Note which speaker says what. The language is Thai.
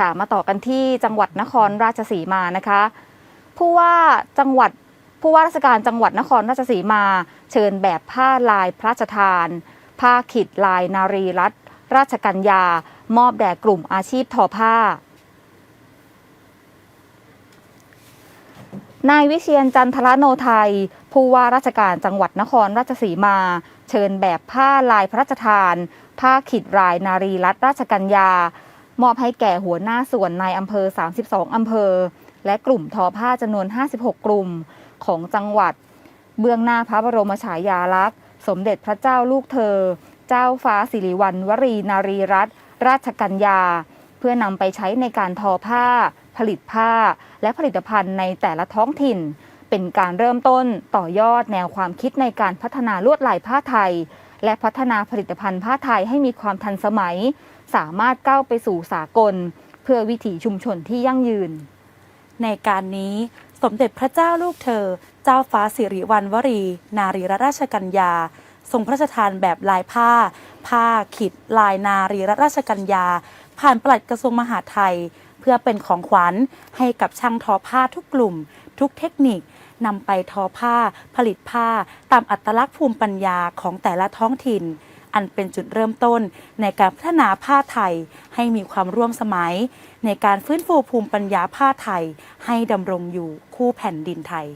Speaker 1: ค่ะ มาต่อกันที่จังหวัดนครราชสีมานะคะ ผู้ว่าจังหวัดผู้ว่าราชการจังหวัดนครราชสีมา เชิญแบบผ้าลายพระราชทาน ผ้าขิดลายนารีรัตราชกัญญา มอบแด่กลุ่มอาชีพทอผ้านายวิเชียนจันทรโนไทย ผู้ว่าราชการจังหวัดนครราชสีมา เชิญแบบผ้าลายพระราชทาน ผ้าขิดลายนารีรัตราชกัญญา มอบให้แก่หัวหน้าส่วนในอำเภอ 32 อำเภอ และกลุ่มทอผ้าจำนวน 56 กลุ่มของจังหวัด เบื้องหน้าพระบรมฉายาลักษณ์ สมเด็จพระเจ้าลูกเธอ เจ้าฟ้าสิริวัณวรีนารีรัตนราชกัญญา เพื่อนำไปใช้ในการทอผ้า ผลิตผ้า และผลิตภัณฑ์ในแต่ละท้องถิ่น เป็นการเริ่มต้นต่อยอดแนวความคิดในการพัฒนาลวดลายผ้าไทย และพัฒนาผลิตภัณฑ์ผ้าไทยให้มีความทันสมัย สามารถก้าวไปสู่สากล เพื่อวิถีชุมชนที่ยั่งยืน
Speaker 2: ในการนี้สมเด็จพระเจ้าลูกเธอ เจ้าฟ้าสิริวัณวรี นารีรัตราชกัญญา ทรงพระราชทานแบบลายผ้า ผ้าขิด ลายนารีรัตราชกัญญา ผ่านปลัดกระทรวงมหาดไทย เพื่อเป็นของขวัญให้กับช่างทอผ้าทุกกลุ่ม ทุกเทคนิค นำไปทอผ้า ผลิตผ้า ตามอัตลักษณ์ภูมิปัญญาของแต่ละท้องถิ่น อันเป็นจุดเริ่มต้นในการพัฒนาผ้าไทยให้มีความร่วมสมัย ในการฟื้นฟูภูมิปัญญาผ้าไทยให้ดำรงอยู่คู่แผ่นดินไทย